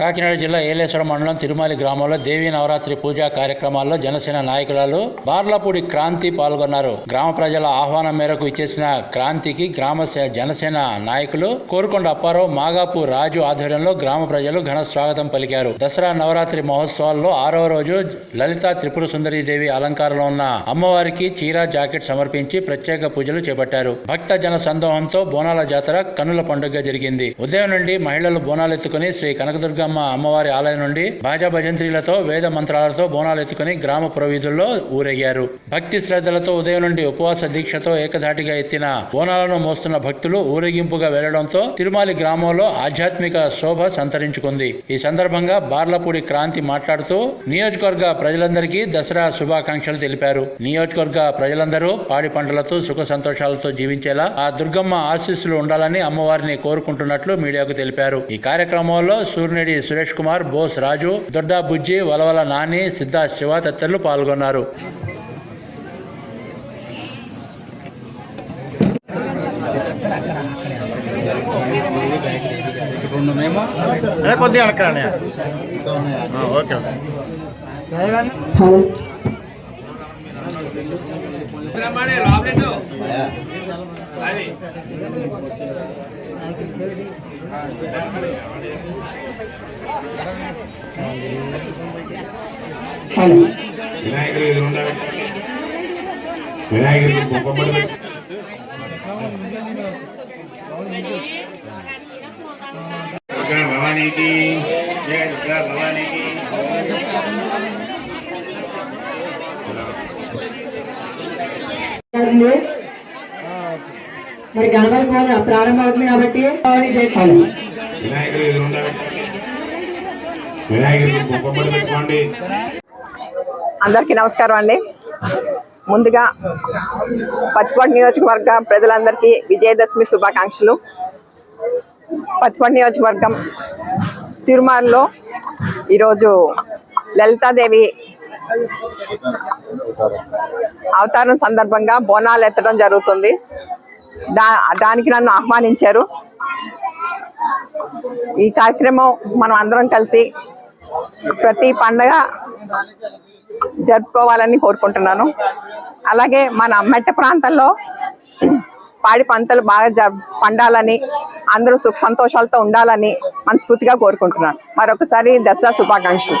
కాకినాడ జిల్లా ఏలేశ్వరం మండలం తిరుమాలి గ్రామంలో దేవీ నవరాత్రి పూజా కార్యక్రమాల్లో జనసేన నాయకురాలు బార్లపూడి క్రాంతి పాల్గొన్నారు. గ్రామ ప్రజల ఆహ్వానం మేరకు ఇచ్చేసిన క్రాంతికి గ్రామ సే- జనసేన నాయకులు కోరుకొండ అప్పారావు మాగాపు రాజు ఆధ్వర్యంలో గ్రామ ప్రజలు ఘన స్వాగతం పలికారు. దసరా నవరాత్రి మహోత్సవాల్లో ఆరవ రోజు లలిత త్రిపుర సుందరి దేవి అలంకారంలో ఉన్న అమ్మవారికి చీర జాకెట్ సమర్పించి ప్రత్యేక పూజలు చేపట్టారు. భక్త జన సందోహంతో బోనాల జాతర కన్నుల పండుగ జరిగింది. ఉదయం నుండి మహిళలు బోనాలు ఎత్తుకుని శ్రీ కనకదుర్గమ్మ అమ్మవారి ఆలయం నుండి బాజా భజంత్రీలతో వేద మంత్రాలతో బోనాలు ఎత్తుకుని గ్రామ పురవీధుల్లో ఊరేగారు. భక్తి శ్రద్ధలతో ఉదయం నుండి ఉపవాస దీక్షతో ఏకధాటిగా ఎత్తిన బోనాలను మోస్తున్న భక్తులు ఊరేగింపుగా వెళ్ళడంతో తిరుమలి గ్రామంలో ఆధ్యాత్మిక శోభ సంతరించుకుంది. ఈ సందర్భంగా బార్లపూడి క్రాంతి మాట్లాడుతూ నియోజకవర్గ ప్రజలందరికీ దసరా శుభాకాంక్షలు తెలిపారు. నియోజకవర్గ ప్రజలందరూ పాడి పంటలతో సుఖ సంతోషాలతో జీవించేలా ఆ దుర్గమ్మ ఆశీస్సులు ఉండాలని అమ్మవారిని కోరుకుంటున్నట్లు మీడియాకు తెలిపారు. ఈ కార్యక్రమంలో సూర్యుడి సురేష్ కుమార్ బోస్ రాజు దొడ్డా బుజ్జి వలవల నాని సిద్ధా శివ తదితరులు పాల్గొన్నారు. కొద్దిగా ఓకే ఓకే. వినాయకుడు ఎదురుండా భవానీకి జయ దుర్గా భవానీకి. మరి గణపతి పూజ ప్రారంభం అవుతుంది కాబట్టి జయపాలి అందరికీ నమస్కారం అండి. ముందుగా పత్తిపాటి నియోజకవర్గ ప్రజలందరికీ విజయదశమి శుభాకాంక్షలు. పత్తిపాటి నియోజకవర్గం తిరుమలలో ఈరోజు లలితాదేవి అవతారం సందర్భంగా బోనాలు ఎత్తడం జరుగుతుంది. దా దానికి నన్ను ఆహ్వానించారు. ఈ కార్యక్రమం మనం అందరం కలిసి ప్రతి పండగ జరుపుకోవాలని కోరుకుంటున్నాను. అలాగే మన మెట్ట ప్రాంతంలో పాడి పంటలు బాగా జ పండాలని అందరూ సుఖ సంతోషాలతో ఉండాలని మనస్ఫూర్తిగా కోరుకుంటున్నాను. మరొకసారి దసరా శుభాకాంక్షలు.